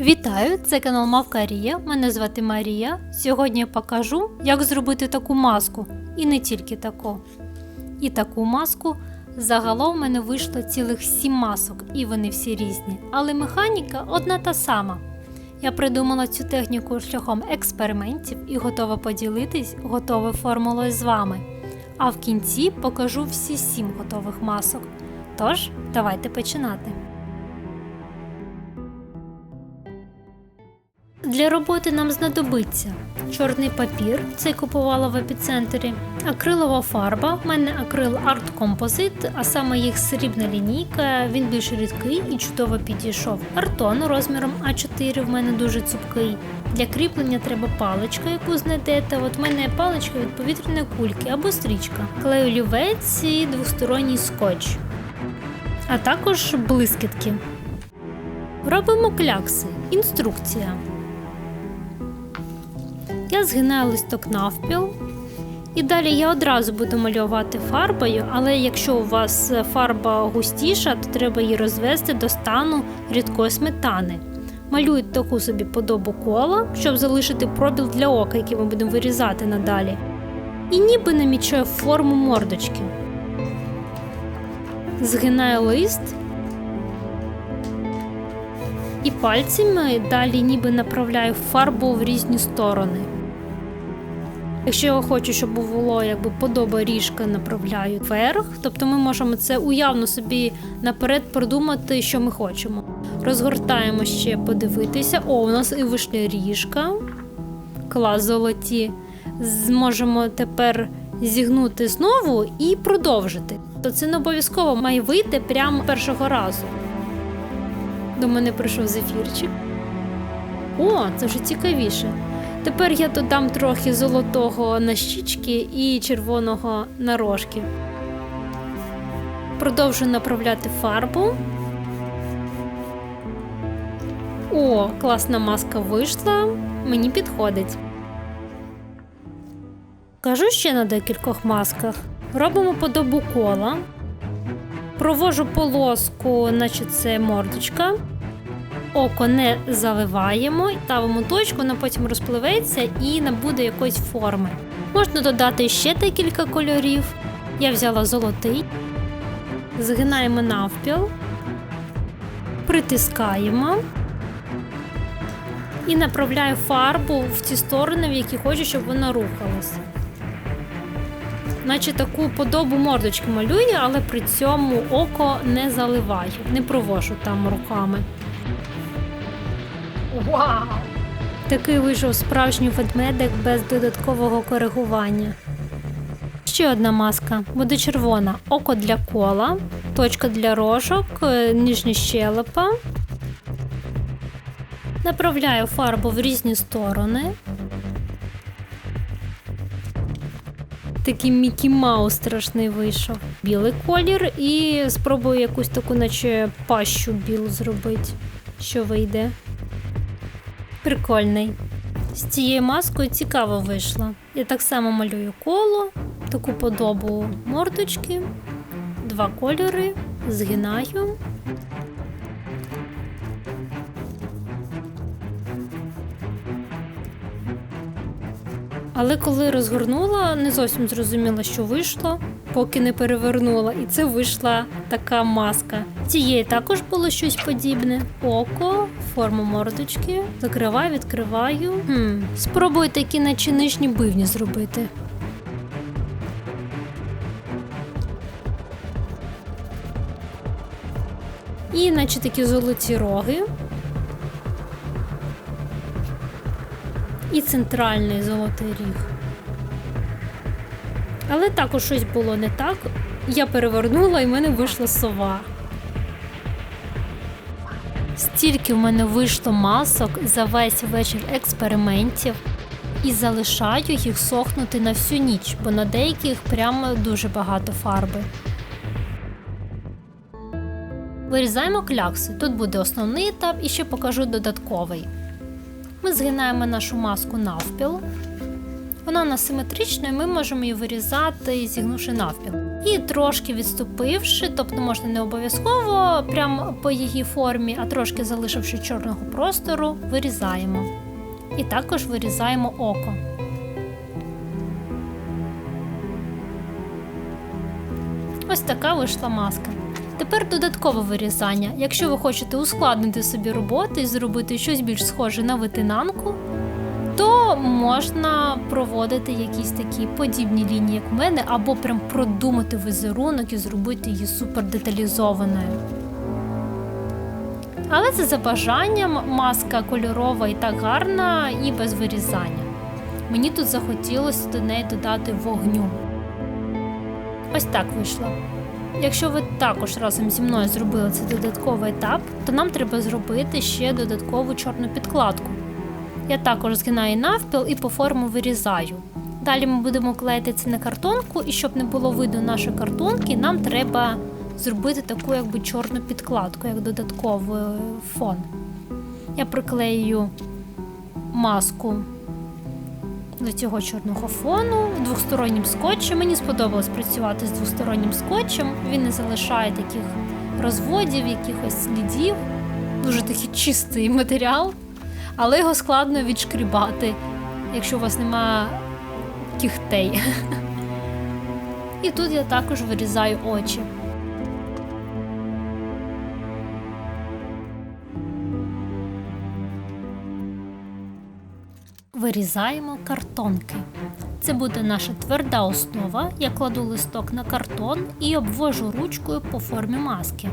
Вітаю! Це канал Мавка Рія. Мене звати Марія. Сьогодні я покажу, як зробити таку маску. І не тільки таку. І таку маску. Загалом в мене вийшло цілих 7 масок, і вони всі різні. Але механіка одна та сама. Я придумала цю техніку шляхом експериментів і готова поділитись готовою формулою з вами. А в кінці покажу всі 7 готових масок. Тож, давайте починати. Для роботи нам знадобиться чорний папір, цей купувала в епіцентрі, акрилова фарба. У мене акрил Art Composite, а саме їх срібна лінійка. Він більш рідкий і чудово підійшов. Артон розміром А4 в мене дуже цупкий. Для кріплення треба паличка, яку знайдете. От в мене паличка від повітряної кульки або стрічка. Клей олівець і двосторонній скотч, а також блискітки. Робимо клякси. Інструкція. Я згинаю листок навпіл. І далі я одразу буду малювати фарбою, але якщо у вас фарба густіша, то треба її розвести до стану рідкої сметани. Малюють таку собі подобу кола, щоб залишити пробіл для ока, який ми будемо вирізати надалі. І ніби намічаю форму мордочки. Згинаю лист і пальцями далі ніби направляю фарбу в різні сторони. Якщо я хочу, щоб було якби подоба ріжка, направляю вверх, тобто ми можемо це уявно собі наперед продумати, що ми хочемо. Розгортаємо ще подивитися. О, у нас і вийшли ріжка. Клас золоті. Зможемо тепер зігнути знову і продовжити. То це не обов'язково має вийти прямо першого разу. До мене прийшов зефірчик. О, це вже цікавіше. Тепер я додам трохи золотого на щічки і червоного на рожки. Продовжую направляти фарбу. О, класна маска вийшла. Мені підходить. Кажу ще на декількох масках. Робимо подобу кола. Провожу полоску, наче це мордочка. Око не заливаємо, ставимо точку, вона потім розпливеться і набуде якоїсь форми. Можна додати ще декілька кольорів. Я взяла золотий, згинаємо навпіл, притискаємо і направляю фарбу в ті сторони, в які хочу, щоб вона рухалась. Наче таку подобу мордочки малюю, але при цьому око не заливаю, не провожу там руками. Вау! Такий вийшов справжній ведмедик без додаткового коригування. Ще одна маска буде червона: око для кола, точка для рожок, е, нижня щелепа. Направляю фарбу в різні сторони. Такий Мікі Маус страшний вийшов. Білий колір і спробую якусь таку, наче пащу білу зробити, що вийде. Прикольний. З цією маскою цікаво вийшло. Я так само малюю коло, таку подобу мордочки, два кольори, згинаю. Але коли розгорнула, не зовсім зрозуміла, що вийшло, поки не перевернула, і це вийшла така маска. Цієї також було щось подібне: око, форма мордочки. Закриваю, відкриваю. Хм, Спробую такі, наче нижні бивні зробити. І наче такі золоті роги. і центральний золотий ріг. Але також щось було не так. Я перевернула і в мене вийшла сова. Стільки в мене вийшло масок за весь вечір експериментів і залишаю їх сохнути на всю ніч, бо на деяких прямо дуже багато фарби. Вирізаємо клякси. Тут буде основний етап і ще покажу додатковий. Ми згинаємо нашу маску навпіл. Вона у нас симетрична, і ми можемо її вирізати, зігнувши навпіл. І трошки відступивши, тобто можна не обов'язково прямо по її формі, а трошки залишивши чорного простору, вирізаємо. І також вирізаємо око. Ось така вийшла маска. Тепер додаткове вирізання. Якщо ви хочете ускладнити собі роботу і зробити щось більш схоже на витинанку, то можна проводити якісь такі подібні лінії, як в мене, або прям продумати візерунок і зробити її супер деталізованою. Але це за бажанням маска кольорова і так гарна, і без вирізання. Мені тут захотілося до неї додати вогню. Ось так вийшло. Якщо ви також разом зі мною зробили цей додатковий етап, то нам треба зробити ще додаткову чорну підкладку. Я також згинаю навпіл і по форму вирізаю. Далі ми будемо клеїти це на картонку, і щоб не було видно нашої картонки, нам треба зробити таку якби чорну підкладку, як додатковий фон. Я приклею маску до цього чорного фону двостороннім скотчем. Мені сподобалось працювати з двостороннім скотчем. Він не залишає таких розводів, якихось слідів. Дуже такий чистий матеріал, але його складно відшкрібати, якщо у вас немає кігтей. І тут я також вирізаю очі. Вирізаємо картонки. Це буде наша тверда основа. Я кладу листок на картон і обвожу ручкою по формі маски.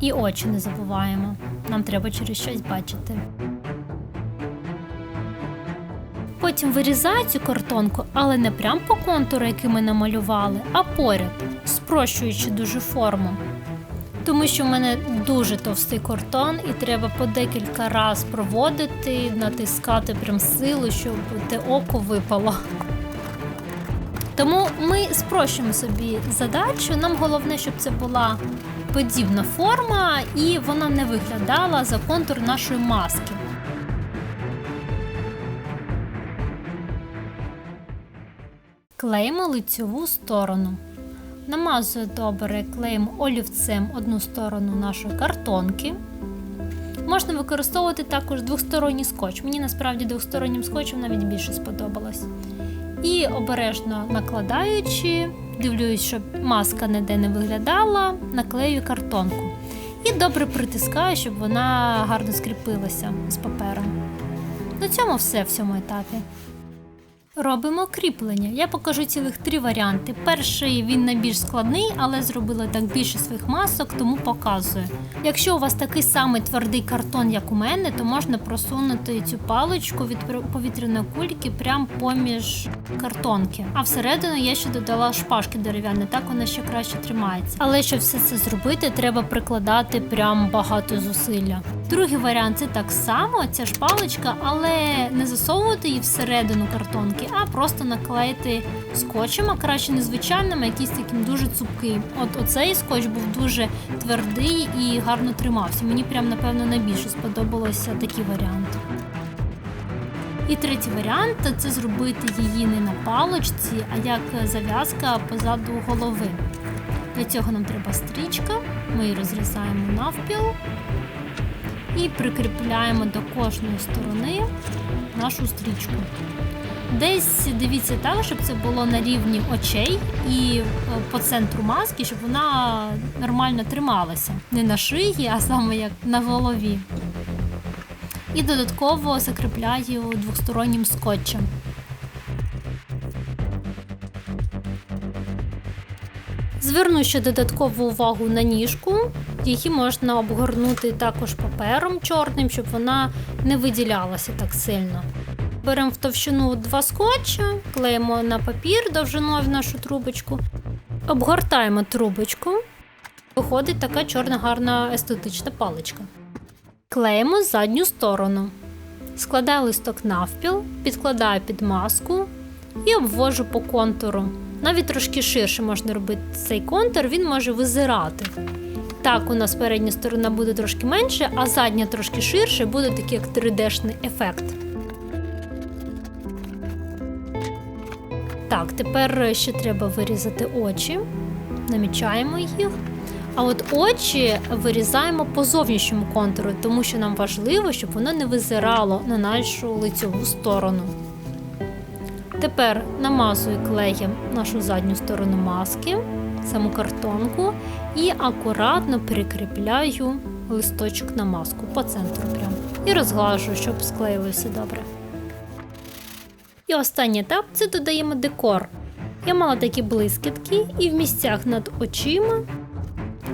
І очі не забуваємо. Нам треба через щось бачити. Потім вирізаю цю картонку, але не прямо по контуру, який ми намалювали, а поряд, спрощуючи дуже форму. Тому що в мене дуже товстий картон, і треба по декілька разів проводити, натискати прям силу, щоб те око випало. Тому ми спрощуємо собі задачу. Нам головне, щоб це була подібна форма і вона не виглядала за контур нашої маски. Клеїмо лицьову сторону. Намазую добре клеєм олівцем одну сторону нашої картонки. Можна використовувати також двосторонній скотч. Мені насправді двостороннім скотчем навіть більше сподобалось. І обережно накладаючи, дивлюсь, щоб маска ніде не виглядала, наклею картонку. І добре притискаю, щоб вона гарно скріпилася з папером. На цьому все в цьому етапі. Робимо кріплення. Я покажу цілих три варіанти. Перший він найбільш складний, але зробила так більше своїх масок, тому показую. Якщо у вас такий самий твердий картон, як у мене, то можна просунути цю паличку від повітряної кульки прямо поміж картонки. А всередину я ще додала шпажки дерев'яні, так вона ще краще тримається. Але щоб все це зробити, треба прикладати прям багато зусилля. Другий варіант це так само, ця ж паличка, але не засовувати її всередину картонки, а просто наклеїти скотчем, а краще не звичайним, а якийсь таким дуже цупкий. От оцей скотч був дуже твердий і гарно тримався. Мені прям, напевно, найбільше сподобалося такий варіант. І третій варіант це зробити її не на паличці, а як зав'язка позаду голови. Для цього нам треба стрічка, ми її розрізаємо навпіл і прикріпляємо до кожної сторони нашу стрічку. Десь дивіться так, щоб це було на рівні очей і по центру маски, щоб вона нормально трималася. Не на шиї, а саме як на голові. І додатково закріпляю двостороннім скотчем. Зверну ще додаткову увагу на ніжку. Її можна обгорнути також папером чорним, щоб вона не виділялася так сильно. Беремо в товщину два скотча, клеїмо на папір довжиною в нашу трубочку, обгортаємо трубочку. Виходить така чорна гарна естетична паличка. Клеїмо задню сторону. Складаю листок навпіл, підкладаю під маску і обвожу по контуру. Навіть трошки ширше можна робити цей контур, він може визирати. Так, у нас передня сторона буде трошки менше, а задня трошки ширше, буде такий як 3D-шний ефект. Так, тепер ще треба вирізати очі. Намічаємо їх. А от очі вирізаємо по зовнішньому контуру, тому що нам важливо, щоб воно не визирало на нашу лицьову сторону. Тепер намазую клеєм нашу задню сторону маски, саму картонку, і акуратно прикріпляю листочок на маску по центру прям. І розглажую, щоб склеїлося добре. І останній етап це додаємо декор. Я мала такі блискітки і в місцях над очима,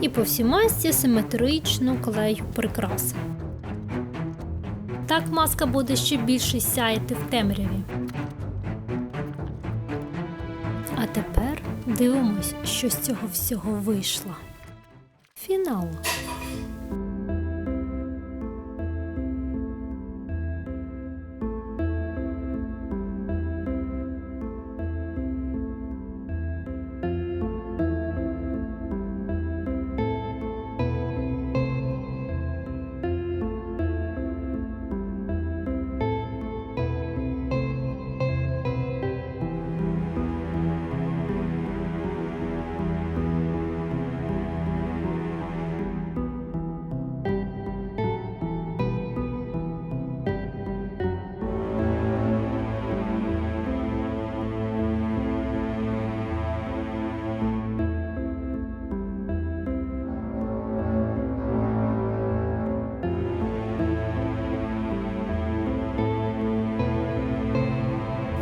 і по всій масці симетрично клею прикраси. Так маска буде ще більше сяяти в темряві. А тепер дивимось, що з цього всього вийшло. Фінал.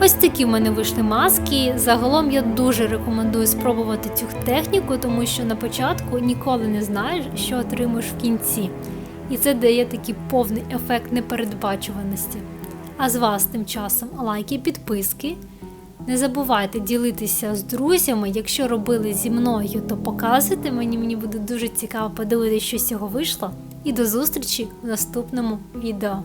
Ось такі в мене вийшли маски. Загалом я дуже рекомендую спробувати цю техніку, тому що на початку ніколи не знаєш, що отримаєш в кінці. І це дає такий повний ефект непередбачуваності. А з вас тим часом лайки, підписки. Не забувайте ділитися з друзями. Якщо робили зі мною, то показуйте мені, мені буде дуже цікаво подивитися, що з цього вийшло. І до зустрічі в наступному відео.